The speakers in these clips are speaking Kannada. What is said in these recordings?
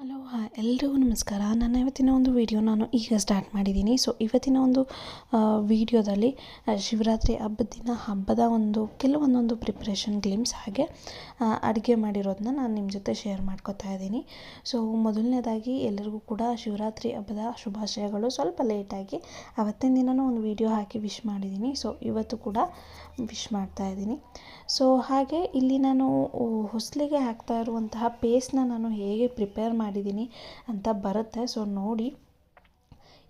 ಹಲೋ ಎಲ್ರಿಗೂ ನಮಸ್ಕಾರ. ನನ್ನ ಇವತ್ತಿನ ಒಂದು ವಿಡಿಯೋ ನಾನು ಈಗ ಸ್ಟಾರ್ಟ್ ಮಾಡಿದ್ದೀನಿ. ಸೊ ಇವತ್ತಿನ ಒಂದು ವಿಡಿಯೋದಲ್ಲಿ ಶಿವರಾತ್ರಿ ಹಬ್ಬದ ದಿನ ಹಬ್ಬದ ಒಂದು, ಕೆಲವೊಂದೊಂದು ಪ್ರಿಪ್ರೇಷನ್ ಗ್ಲಿಮ್ಸ್ ಹಾಗೆ ಅಡುಗೆ ಮಾಡಿರೋದನ್ನ ನಾನು ನಿಮ್ಮ ಜೊತೆ ಶೇರ್ ಮಾಡ್ಕೋತಾ ಇದ್ದೀನಿ. ಸೊ ಮೊದಲನೇದಾಗಿ ಎಲ್ಲರಿಗೂ ಕೂಡ ಶಿವರಾತ್ರಿ ಹಬ್ಬದ ಶುಭಾಶಯಗಳು. ಸ್ವಲ್ಪ ಲೇಟಾಗಿ ಅವತ್ತಿನ ದಿನವೂ ಒಂದು ವಿಡಿಯೋ ಹಾಕಿ ವಿಶ್ ಮಾಡಿದ್ದೀನಿ. ಸೊ ಇವತ್ತು ಕೂಡ ವಿಶ್ ಮಾಡ್ತಾ ಇದ್ದೀನಿ. ಸೊ ಹಾಗೆ ಇಲ್ಲಿ ನಾನು ಹೊಸಲಿಗೆ ಹಾಕ್ತಾ ಇರುವಂತಹ ಪೇಸ್ಟ್ನ ನಾನು ಹೇಗೆ ಪ್ರಿಪೇರ್ ಮಾಡಿದ್ದೀನಿ ಅಂತ ಬರುತ್ತೆ. ಸೊ ನೋಡಿ.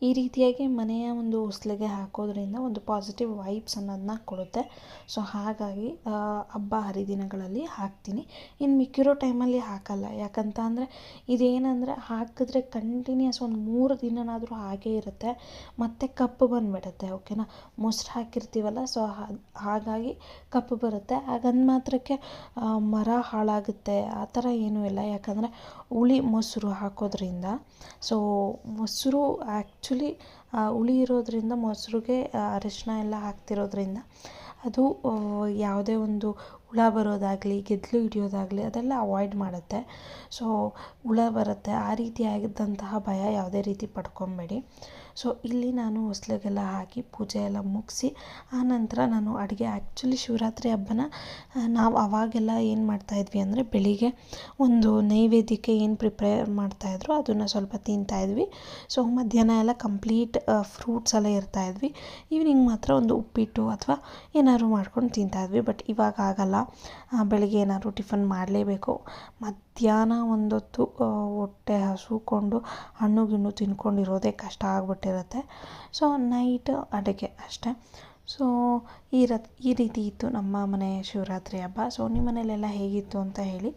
ಈ ರೀತಿಯಾಗಿ ಮನೆಯ ಒಂದು ಹೊಸ್ಲಿಗೆ ಹಾಕೋದ್ರಿಂದ ಒಂದು ಪಾಸಿಟಿವ್ ವೈಬ್ಸ್ ಅನ್ನೋದನ್ನ ಕೊಡುತ್ತೆ. ಸೊ ಹಾಗಾಗಿ ಹಬ್ಬ ಹರಿದಿನಗಳಲ್ಲಿ ಹಾಕ್ತೀನಿ. ಇನ್ನು ಮಿಕ್ಕಿರೋ ಟೈಮಲ್ಲಿ ಹಾಕಲ್ಲ. ಯಾಕಂತ ಅಂದರೆ ಇದೇನಂದರೆ ಹಾಕಿದ್ರೆ ಕಂಟಿನ್ಯೂಸ್ ಒಂದು ಮೂರು ದಿನನಾದರೂ ಹಾಗೇ ಇರುತ್ತೆ. ಮತ್ತು ಕಪ್ಪು ಬಂದುಬಿಡುತ್ತೆ ಓಕೆನಾ ಮೊಸರು ಹಾಕಿರ್ತೀವಲ್ಲ ಸೊ ಹಾಗಾಗಿ ಕಪ್ಪು ಬರುತ್ತೆ. ಹಾಗಂದ ಮಾತ್ರಕ್ಕೆ ಮರ ಹಾಳಾಗುತ್ತೆ. ಆ ಥರ ಏನೂ ಇಲ್ಲ. ಯಾಕಂದರೆ, ಹುಳಿ ಮೊಸರು ಹಾಕೋದ್ರಿಂದ. ಸೊ ಮೊಸರು ಆ್ಯಕ್ಚುಲಿ ಹುಳಿ ಇರೋದ್ರಿಂದ ಮೊಸರಿಗೆ ಅರಿಶಿನ ಎಲ್ಲ ಹಾಕ್ತಿರೋದ್ರಿಂದ ಅದು ಯಾವುದೇ ಒಂದು ಹುಳ ಬರೋದಾಗಲಿ, ಗೆದ್ದಲು ಹಿಡಿಯೋದಾಗಲಿ ಅದೆಲ್ಲ ಅವಾಯ್ಡ್ ಮಾಡುತ್ತೆ. ಸೊ ಹುಳ ಬರುತ್ತೆ. ಆ ರೀತಿಯಾಗಿದ್ದಂತಹ ಭಯ ಯಾವುದೇ ರೀತಿ ಪಡ್ಕೊಬೇಡಿ. ಸೊ ಇಲ್ಲಿ ನಾನು ಹೊಸ್ಲಿಗೆಲ್ಲ ಹಾಕಿ ಪೂಜೆ ಎಲ್ಲ ಮುಗಿಸಿ ಆನಂತರ ನಾನು ಅಡುಗೆ ಆ್ಯಕ್ಚುಲಿ ಶಿವರಾತ್ರಿ ಹಬ್ಬನ ನಾವು ಅವಾಗೆಲ್ಲ ಏನು ಮಾಡ್ತಾಯಿದ್ವಿ ಅಂದರೆ ಬೆಳಿಗ್ಗೆ ಒಂದು ನೈವೇದ್ಯಕ್ಕೆ ಏನು ಪ್ರಿಪೇರ್ ಮಾಡ್ತಾಯಿದ್ರು ಅದನ್ನು ಸ್ವಲ್ಪ ತಿಂತಾಯಿದ್ವಿ ಸೊ ಮಧ್ಯಾಹ್ನ ಎಲ್ಲ ಕಂಪ್ಲೀಟ್ ಫ್ರೂಟ್ಸ್ ಎಲ್ಲ ಇರ್ತಾಯಿದ್ವಿ ಈವ್ನಿಂಗ್ ಮಾತ್ರ ಒಂದು ಉಪ್ಪಿಟ್ಟು ಅಥವಾ ಏನಾದ್ರು ಮಾಡ್ಕೊಂಡು ತಿಂತಾಯಿದ್ವಿ ಬಟ್ ಇವಾಗ ಆಗಲ್ಲ. ಬೆಳಿಗ್ಗೆ ಏನಾದ್ರು ಟಿಫನ್ ಮಾಡಲೇಬೇಕು. ಮಧ್ಯಾಹ್ನ ಒಂದೊತ್ತು ಹೊಟ್ಟೆ ಹಸುಕೊಂಡು ಹಣ್ಣು ಗಿಣ್ಣು ತಿನ್ಕೊಂಡಿರೋದೇ ಕಷ್ಟ ಆಗಿಬಿಟ್ಟಿರುತ್ತೆ. ಸೊ ನೈಟ್ ಅಡುಗೆ ಅಷ್ಟೇ. ಸೊ ಈ ರತ್, ಈ ರೀತಿ ಇತ್ತು ನಮ್ಮ ಮನೆ ಶಿವರಾತ್ರಿ ಹಬ್ಬ. ಸೊ ನಿಮ್ಮ ಮನೇಲೆಲ್ಲ ಹೇಗಿತ್ತು ಅಂತ ಹೇಳಿ.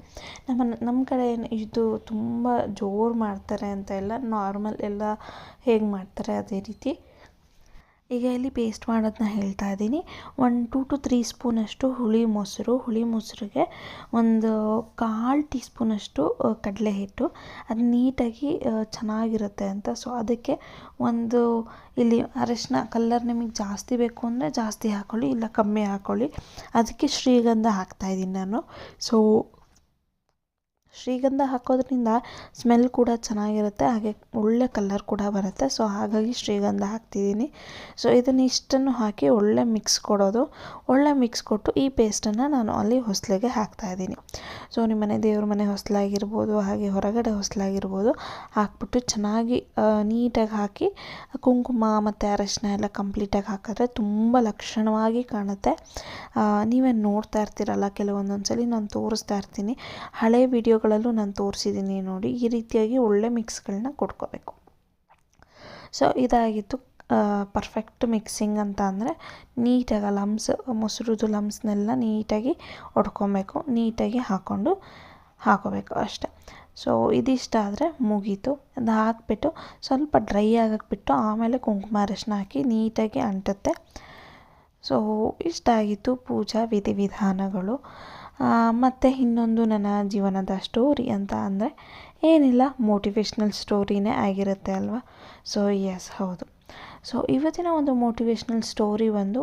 ನಮ್ಮ ನಮ್ಮ ಕಡೆ ಇದು ತುಂಬ ಜೋರು ಮಾಡ್ತಾರೆ ಅಂತ ಎಲ್ಲ ನಾರ್ಮಲ್ ಎಲ್ಲ ಹೇಗೆ ಮಾಡ್ತಾರೆ ಅದೇ ರೀತಿ. ಈಗ ಇಲ್ಲಿ ಪೇಸ್ಟ್ ಮಾಡೋದನ್ನ ಹೇಳ್ತಾ ಇದ್ದೀನಿ. ಒಂದು ಟೂ ಟು ತ್ರೀ ಸ್ಪೂನಷ್ಟು ಹುಳಿ ಮೊಸರು. ಹುಳಿ ಮೊಸರಿಗೆ ಒಂದು ಕಾಲು ಟೀ ಸ್ಪೂನಷ್ಟು ಕಡಲೆ ಹಿಟ್ಟು ಅದು ನೀಟಾಗಿ ಚೆನ್ನಾಗಿರುತ್ತೆ ಅಂತ. ಸೊ ಅದಕ್ಕೆ ಒಂದು ಇಲ್ಲಿ ಅರಶಿನ ಕಲ್ಲರ್ ನಿಮಗೆ ಜಾಸ್ತಿ ಬೇಕು ಅಂದರೆ ಜಾಸ್ತಿ ಹಾಕ್ಕೊಳ್ಳಿ ಇಲ್ಲ ಕಮ್ಮಿ ಹಾಕ್ಕೊಳ್ಳಿ ಅದಕ್ಕೆ ಶ್ರೀಗಂಧ ಹಾಕ್ತಾಯಿದ್ದೀನಿ ನಾನು. ಸೊ ಶ್ರೀಗಂಧ ಹಾಕೋದ್ರಿಂದ ಸ್ಮೆಲ್ ಕೂಡ ಚೆನ್ನಾಗಿರುತ್ತೆ, ಹಾಗೆ ಒಳ್ಳೆ ಕಲರ್ ಕೂಡ ಬರುತ್ತೆ. ಸೊ ಹಾಗಾಗಿ ಶ್ರೀಗಂಧ ಹಾಕ್ತಿದ್ದೀನಿ. ಸೊ ಇದನ್ನು ಇಷ್ಟನ್ನು ಹಾಕಿ ಒಳ್ಳೆ ಮಿಕ್ಸ್ ಕೊಡೋದು. ಒಳ್ಳೆ ಮಿಕ್ಸ್ ಕೊಟ್ಟು ಈ ಪೇಸ್ಟನ್ನು ನಾನು ಅಲ್ಲಿ ಹೊಸಲಿಗೆ ಹಾಕ್ತಾಯಿದ್ದೀನಿ ಸೊ ನಿಮ್ಮ ಮನೆ ದೇವ್ರ ಮನೆ ಹೊಸಲಾಗಿರ್ಬೋದು, ಹಾಗೆ ಹೊರಗಡೆ ಹೊಸಲಾಗಿರ್ಬೋದು, ಹಾಕ್ಬಿಟ್ಟು ಚೆನ್ನಾಗಿ ನೀಟಾಗಿ ಹಾಕಿ, ಕುಂಕುಮ ಮತ್ತು ಅರಶಿನ ಎಲ್ಲ ಕಂಪ್ಲೀಟಾಗಿ ಹಾಕಿದ್ರೆ ತುಂಬ ಲಕ್ಷಣವಾಗಿ ಕಾಣುತ್ತೆ. ನೀವೇ ನೋಡ್ತಾ ಇರ್ತೀರಲ್ಲ ಕೆಲವೊಂದೊಂದು ಸಲ ನಾನು ತೋರಿಸ್ತಾ ಇರ್ತೀನಿ. ಹಳೆ ವಿಡಿಯೋಗಳು ನಾನು ತೋರಿಸಿದ್ದೀನಿ ನೋಡಿ, ಈ ರೀತಿಯಾಗಿ ಒಳ್ಳೆ ಮಿಕ್ಸ್ಗಳನ್ನ ಕೊಟ್ಕೋಬೇಕು ಸೊ ಇದಾಗಿತ್ತು ಪರ್ಫೆಕ್ಟ್ ಮಿಕ್ಸಿಂಗ್ ಅಂತ ಅಂದರೆ ನೀಟಾಗಿ ಲಮ್ಸ್ ಮೊಸರುದು ಲಮ್ಸ್ನೆಲ್ಲ ನೀಟಾಗಿ ಹೊಡ್ಕೊಬೇಕು ನೀಟಾಗಿ ಹಾಕ್ಕೊಂಡು ಹಾಕೋಬೇಕು ಅಷ್ಟೆ. ಸೊ ಇದಿಷ್ಟ ಆದರೆ ಮುಗೀತು. ಅದು ಹಾಕಿಬಿಟ್ಟು ಸ್ವಲ್ಪ ಡ್ರೈ ಆಗಕ್ಕೆ ಬಿಟ್ಟು ಆಮೇಲೆ ಕುಂಕುಮ ಅರಶಿನ ಹಾಕಿ ನೀಟಾಗಿ ಅಂಟುತ್ತೆ. ಸೊ ಇಷ್ಟ ಆಗಿತ್ತು ಪೂಜಾ ವಿಧಿವಿಧಾನಗಳು. ಮತ್ತು ಇನ್ನೊಂದು ನನ್ನ ಜೀವನದ ಸ್ಟೋರಿ ಅಂತ ಅಂದರೆ ಏನಿಲ್ಲ ಮೋಟಿವೇಶ್ನಲ್ ಸ್ಟೋರಿನೇ ಆಗಿರುತ್ತೆ ಅಲ್ವಾ? ಸೊ ಎಸ್ ಹೌದು. ಸೊ ಇವತ್ತಿನ ಒಂದು ಮೋಟಿವೇಶ್ನಲ್ ಸ್ಟೋರಿ ಒಂದು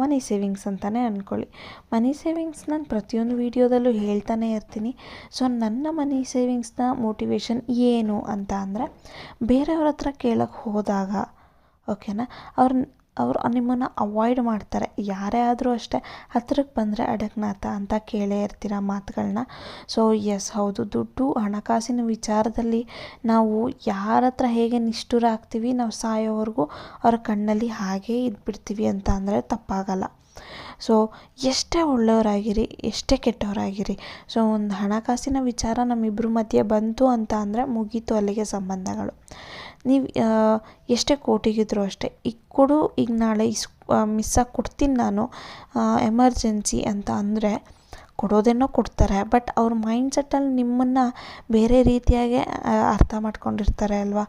ಮನಿ ಸೇವಿಂಗ್ಸ್ ಅಂತಲೇ ಅಂದ್ಕೊಳ್ಳಿ ಮನಿ ಸೇವಿಂಗ್ಸ್ ನಾನು ಪ್ರತಿಯೊಂದು ವೀಡಿಯೋದಲ್ಲೂ ಹೇಳ್ತಾನೆ ಇರ್ತೀನಿ. ಸೊ ನನ್ನ ಮನಿ ಸೇವಿಂಗ್ಸ್ನ ಮೋಟಿವೇಶನ್ ಏನು ಅಂತ ಅಂದರೆ, ಬೇರೆಯವ್ರ ಹತ್ರ ಕೇಳೋಕ್ಕೆ ಹೋದಾಗ ಓಕೆನಾ ಅವ್ರ ಅವರು ನಿಮ್ಮನ್ನು ಅವಾಯ್ಡ್ ಮಾಡ್ತಾರೆ. ಯಾರೇ ಆದರೂ ಅಷ್ಟೇ ಹತ್ರಕ್ಕೆ ಬಂದರೆ ಅಡಕ್ನಾಥ ಅಂತ ಕೇಳೇ ಇರ್ತೀರ ಮಾತುಗಳನ್ನ ಸೊ ಎಸ್ ಹೌದು. ದುಡ್ಡು ಹಣಕಾಸಿನ ವಿಚಾರದಲ್ಲಿ ನಾವು ಯಾರ ಹತ್ರ ಹೇಗೆ ನಿಷ್ಠುರ ಆಗ್ತೀವಿ ನಾವು ಸಾಯೋವರೆಗೂ ಅವ್ರ ಕಣ್ಣಲ್ಲಿ ಹಾಗೇ ಇದ್ಬಿಡ್ತೀವಿ ಅಂತ ಅಂದರೆ ತಪ್ಪಾಗಲ್ಲ. ಸೊ ಎಷ್ಟೇ ಒಳ್ಳೆಯವರಾಗಿರಿ, ಎಷ್ಟೇ ಕೆಟ್ಟವರಾಗಿರಿ. ಸೊ ಒಂದು ಹಣಕಾಸಿನ ವಿಚಾರ ನಮ್ಮಿಬ್ಬರ ಮಧ್ಯೆ ಬಂತು ಅಂತ ಅಂದರೆ ಮುಗೀತು ಅಲ್ಲಿಗೆ ಸಂಬಂಧಗಳು. ನೀವು ಎಷ್ಟೇ ಕೋಟಿಗಿದ್ರು ಅಷ್ಟೇ ಈಗ ಕೊಡು, ಈಗ ನಾಳೆ ಇಸ್ ಮಿಸ್ಸಾಗಿ ಕೊಡ್ತೀನಿ ನಾನು ಎಮರ್ಜೆನ್ಸಿ ಅಂತ ಅಂದರೆ ಕೊಡೋದೇನೋ ಕೊಡ್ತಾರೆ. ಬಟ್ ಅವ್ರ ಮೈಂಡ್ಸೆಟ್ಟಲ್ಲಿ ನಿಮ್ಮನ್ನು ಬೇರೆ ರೀತಿಯಾಗೆ ಅರ್ಥ ಮಾಡ್ಕೊಂಡಿರ್ತಾರೆ ಅಲ್ವಾ?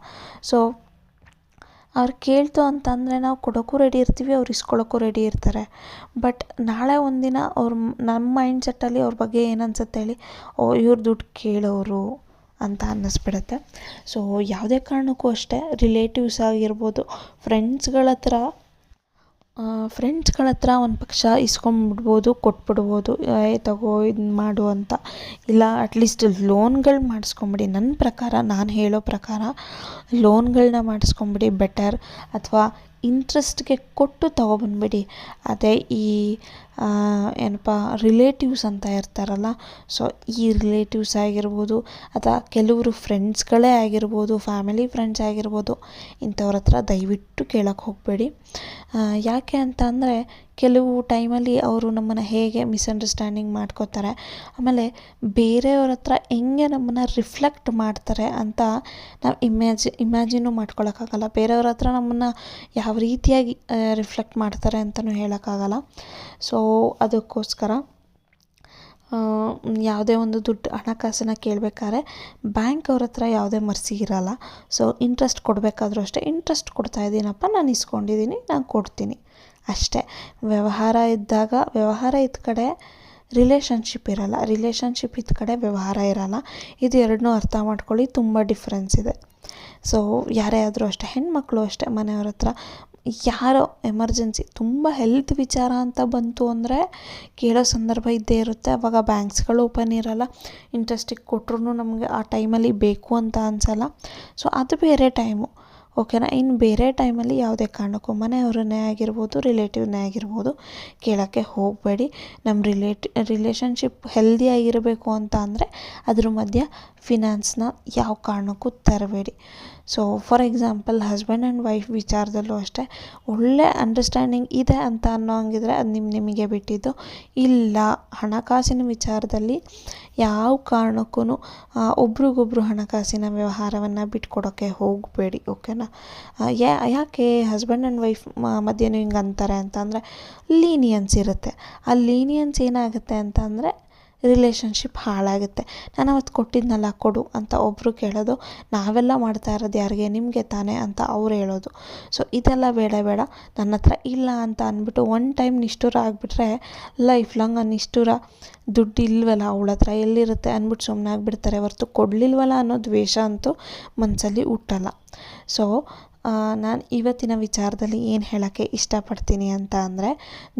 ಸೊ ಅವ್ರು ಕೇಳ್ತು ಅಂತಂದರೆ ನಾವು ಕೊಡೋಕ್ಕೂ ರೆಡಿ ಇರ್ತೀವಿ, ಅವ್ರು ಇಸ್ಕೊಳ್ಳೋಕ್ಕೂ ರೆಡಿ ಇರ್ತಾರೆ. ಬಟ್ ನಾಳೆ ಒಂದಿನ ಅವ್ರ ನಮ್ಮ ಮೈಂಡ್ ಸೆಟ್ಟಲ್ಲಿ ಅವ್ರ ಬಗ್ಗೆ ಏನು ಅನ್ಸುತ್ತೆ ಹೇಳಿ, ಓ, ಇವ್ರು ದುಡ್ಡು ಕೇಳೋರು ಅಂತ ಅನ್ನಿಸ್ಬಿಡತ್ತೆ. ಸೊ ಯಾವುದೇ ಕಾರಣಕ್ಕೂ ಅಷ್ಟೇ ರಿಲೇಟಿವ್ಸ್ ಆಗಿರ್ಬೋದು ಫ್ರೆಂಡ್ಸ್ಗಳ ಹತ್ರ ಫ್ರೆಂಡ್ಸ್ಗಳ ಹತ್ರ ಒಂದು ಪಕ್ಷ ಇಸ್ಕೊಂಬಿಡ್ಬೋದು, ಕೊಟ್ಬಿಡ್ಬೋದು, ಏ, ತಗೋ ಇದು ಮಾಡು ಅಂತ. ಇಲ್ಲ ಅಟ್ಲೀಸ್ಟ್ ಲೋನ್ಗಳು ಮಾಡಿಸ್ಕೊಂಬಿಡಿ. ನನ್ನ ಪ್ರಕಾರ, ನಾನು ಹೇಳೋ ಪ್ರಕಾರ ಲೋನ್ಗಳನ್ನ ಮಾಡಿಸ್ಕೊಂಬಿಡಿ ಬೆಟರ್ ಅಥವಾ ಇಂಟ್ರೆಸ್ಟ್ಗೆ ಕೊಟ್ಟು ತಗೊಬಂದ್ಬಿಡಿ ಅದೇ ಈ ಏನಪ್ಪ ರಿಲೇಟಿವ್ಸ್ ಅಂತ ಇರ್ತಾರಲ್ಲ ಸೊ ಈ ರಿಲೇಟಿವ್ಸ್ ಆಗಿರ್ಬೋದು, ಅಥವಾ ಕೆಲವರು ಫ್ರೆಂಡ್ಸ್ಗಳೇ ಆಗಿರ್ಬೋದು ಫ್ಯಾಮಿಲಿ ಫ್ರೆಂಡ್ಸ್ ಆಗಿರ್ಬೋದು, ಇಂಥವ್ರ ಹತ್ರ ದಯವಿಟ್ಟು ಕೇಳೋಕ್ಕೆ ಹೋಗಬೇಡಿ. ಯಾಕೆ ಅಂತ ಅಂದರೆ ಕೆಲವು ಟೈಮಲ್ಲಿ ಅವರು ನಮ್ಮನ್ನು ಹೇಗೆ ಮಿಸ್ಅಂಡರ್ಸ್ಟ್ಯಾಂಡಿಂಗ್ ಮಾಡ್ಕೋತಾರೆ, ಆಮೇಲೆ ಬೇರೆಯವ್ರ ಹತ್ರ ಹೆಂಗೆ ನಮ್ಮನ್ನು ರಿಫ್ಲೆಕ್ಟ್ ಮಾಡ್ತಾರೆ ಅಂತ ನಾವು ಇಮ್ಯಾಜಿ ಇಮ್ಯಾಜಿನು ಮಾಡ್ಕೊಳಕ್ಕಾಗಲ್ಲ. ಬೇರೆಯವ್ರ ಹತ್ರ ನಮ್ಮನ್ನು ಯಾವ ರೀತಿಯಾಗಿ ರಿಫ್ಲೆಕ್ಟ್ ಮಾಡ್ತಾರೆ ಅಂತಲೂ ಹೇಳೋಕ್ಕಾಗಲ್ಲ. ಸೊ ಅದಕ್ಕೋಸ್ಕರ ಯಾವುದೇ ಒಂದು ದುಡ್ಡು ಹಣಕಾಸನ್ನ ಕೇಳಬೇಕಾದ್ರೆ ಬ್ಯಾಂಕ್ ಅವ್ರ ಹತ್ರ ಯಾವುದೇ ಮರ್ಸಿ ಇರಲ್ಲ. ಸೊ ಇಂಟ್ರೆಸ್ಟ್ ಕೊಡಬೇಕಾದ್ರೂ ಅಷ್ಟೇ ಇಂಟ್ರೆಸ್ಟ್ ಕೊಡ್ತಾ ಇದ್ದೀನಪ್ಪ, ನಾನು ಇಸ್ಕೊಂಡಿದ್ದೀನಿ, ನಾನು ಕೊಡ್ತೀನಿ. ಅಷ್ಟೇ. ವ್ಯವಹಾರ ಇದ್ದಾಗ, ವ್ಯವಹಾರ ಇದ್ದ ಕಡೆ ರಿಲೇಷನ್ಶಿಪ್ ಇರಲ್ಲ. ರಿಲೇಷನ್ಶಿಪ್ ಇದ್ದ ಕಡೆ ವ್ಯವಹಾರ ಇರಲ್ಲ. ಇದು ಎರಡನ್ನೂ ಅರ್ಥ ಮಾಡ್ಕೊಳ್ಳಿ, ತುಂಬ ಡಿಫ್ರೆನ್ಸ್ ಇದೆ. ಸೊ ಯಾರೇ ಆದರೂ ಅಷ್ಟೇ, ಹೆಣ್ಮಕ್ಳು ಅಷ್ಟೇ, ಮನೆಯವ್ರ ಹತ್ರ ಯಾರೋ ಎಮರ್ಜೆನ್ಸಿ, ತುಂಬ ಹೆಲ್ತ್ ವಿಚಾರ ಅಂತ ಬಂತು ಅಂದರೆ ಕೇಳೋ ಸಂದರ್ಭ ಇದ್ದೇ ಇರುತ್ತೆ. ಅವಾಗ ಬ್ಯಾಂಕ್ಸ್ಗಳು ಓಪನ್ ಇರಲ್ಲ. ಇಂಟ್ರೆಸ್ಟಿಗೆ ಕೊಟ್ರೂ ನಮಗೆ ಆ ಟೈಮಲ್ಲಿ ಬೇಕು ಅಂತ ಅನ್ಸಲ್ಲ. ಸೊ ಅದು ಬೇರೆ ಟೈಮು ಓಕೆನಾ ಇನ್ನು ಬೇರೆ ಟೈಮಲ್ಲಿ ಯಾವುದೇ ಕಾರಣಕ್ಕೂ ಮನೆಯವ್ರನ್ನೇ ಆಗಿರ್ಬೋದು ರಿಲೇಟಿವ್ನೇ ಆಗಿರ್ಬೋದು ಕೇಳೋಕ್ಕೆ ಹೋಗಬೇಡಿ. ನಮ್ಮ ರಿಲೇಟಿ ರಿಲೇಷನ್ಶಿಪ್ ಹೆಲ್ದಿಯಾಗಿರಬೇಕು ಅಂತ ಅಂದರೆ ಅದ್ರ ಮಧ್ಯೆ ಫಿನಾನ್ಸ್ನ ಯಾವ ಕಾರಣಕ್ಕೂ ತರಬೇಡಿ. So for example husband and wife ವಿಚಾರದಲ್ಲೂ ಅಷ್ಟೇ. ಒಳ್ಳೆ ಅಂಡರ್ಸ್ಟ್ಯಾಂಡಿಂಗ್ ಇದೆ ಅಂತ ಅನ್ನೋ ಹಂಗಿದ್ರೆ ಅದು ನಿಮ್ಮ ನಿಮಗೆ ಬಿಟ್ಟಿದ್ದು. ಇಲ್ಲ, ಹಣಕಾಸಿನ ವಿಚಾರದಲ್ಲಿ ಯಾವ ಕಾರಣಕ್ಕೂ ಒಬ್ರಿಗೊಬ್ರು ಹಣಕಾಸಿನ ವ್ಯವಹಾರವನ್ನು ಬಿಟ್ಕೊಡೋಕ್ಕೆ ಹೋಗಬೇಡಿ ಓಕೆನಾ ಯಾ, ಯಾಕೆ ಹಸ್ಬೆಂಡ್ ಆ್ಯಂಡ್ ವೈಫ್ ಮಧ್ಯೆ ಹಿಂಗೆ ಅಂತಾರೆ ಅಂತಂದರೆ ಲೀನಿಯನ್ಸ್ ಇರುತ್ತೆ. ಆ ಲೀನಿಯನ್ಸ್ ಏನಾಗುತ್ತೆ ಅಂತ ಅಂದರೆ ರಿಲೇಷನ್ಶಿಪ್ ಹಾಳಾಗುತ್ತೆ. ನಾನು ಅವತ್ತು ಕೊಟ್ಟಿದ್ನಲ್ಲ ಕೊಡು ಅಂತ ಒಬ್ಬರು ಕೇಳೋದು, ನಾವೆಲ್ಲ ಮಾಡ್ತಾ ಇರೋದು ಯಾರಿಗೆ? ನಿಮಗೆ ತಾನೇ ಅಂತ ಅವ್ರು ಹೇಳೋದು. ಸೊ ಇದೆಲ್ಲ ಬೇಡ ಬೇಡ. ನನ್ನ ಹತ್ರ ಇಲ್ಲ ಅಂತ ಅಂದ್ಬಿಟ್ಟು ಒನ್ ಟೈಮ್ ನಿಷ್ಠುರ ಆಗಿಬಿಟ್ರೆ ಲೈಫ್ ಲಾಂಗ್ ಆ ನಿಷ್ಠುರ ದುಡ್ಡು ಇಲ್ವಲ್ಲ ಅವಳ ಹತ್ರ? ಎಲ್ಲಿರುತ್ತೆ ಅಂದ್ಬಿಟ್ಟು ಸುಮ್ಮನೆ ಆಗಿಬಿಡ್ತಾರೆ. ಹೊರತು ಕೊಡಲಿಲ್ವಲ್ಲ ಅನ್ನೋ ದ್ವೇಷ ಅಂತೂ ಮನಸ್ಸಲ್ಲಿ ಹುಟ್ಟಲ್ಲ. ಸೊ ನಾನು ಇವತ್ತಿನ ವಿಚಾರದಲ್ಲಿ ಏನು ಹೇಳೋಕ್ಕೆ ಇಷ್ಟಪಡ್ತೀನಿ ಅಂತ ಅಂದರೆ,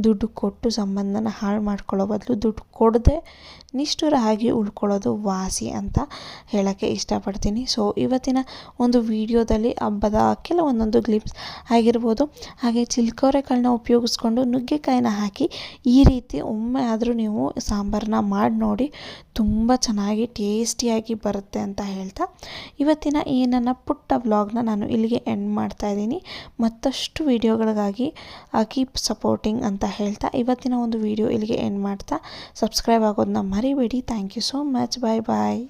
ದುಡ್ಡು ಕೊಟ್ಟು ಸಂಬಂಧನ ಹಾಳು ಮಾಡ್ಕೊಳ್ಳೋ ಬದಲು ದುಡ್ಡು ಕೊಡದೆ ನಿಷ್ಠುರ ಆಗಿ ಉಳ್ಕೊಳ್ಳೋದು ವಾಸಿ ಅಂತ ಹೇಳೋಕ್ಕೆ ಇಷ್ಟಪಡ್ತೀನಿ. ಸೊ ಇವತ್ತಿನ ಒಂದು ವಿಡಿಯೋದಲ್ಲಿ ಹಬ್ಬದ ಕೆಲವೊಂದೊಂದು ಗ್ಲಿಪ್ಸ್ ಆಗಿರ್ಬೋದು. ಹಾಗೆ ಚಿಲ್ಕೋರೆಗಳನ್ನ ಉಪಯೋಗಿಸ್ಕೊಂಡು ನುಗ್ಗೆಕಾಯಿನ ಹಾಕಿ ಈ ರೀತಿ ಒಮ್ಮೆ ಆದರೂ ನೀವು ಸಾಂಬಾರನ್ನ ಮಾಡಿ ನೋಡಿ ತುಂಬ ಚೆನ್ನಾಗಿ ಟೇಸ್ಟಿಯಾಗಿ ಬರುತ್ತೆ ಅಂತ ಹೇಳ್ತಾ, ಇವತ್ತಿನ ಈ ನನ್ನ ಪುಟ್ಟ ವ್ಲಾಗ್ನ ನಾನು ಇಲ್ಲಿಗೆ ಎಂಡ್ ಮಾಡ್ತಾ ಇದ್ದೀನಿ ಮತ್ತಷ್ಟು ವೀಡಿಯೋಗಳಿಗಾಗಿ ಕೀಪ್ ಸಪೋರ್ಟಿಂಗ್ ಅಂತ ಹೇಳ್ತಾ ಇವತ್ತಿನ ಒಂದು ವೀಡಿಯೋ ಇಲ್ಲಿಗೆ ಎಂಡ್ ಮಾಡ್ತಾ. ಸಬ್ಸ್ಕ್ರೈಬ್ ಆಗೋದನ್ನ ಮರಿಬೇಡಿ. Thank you so much bye bye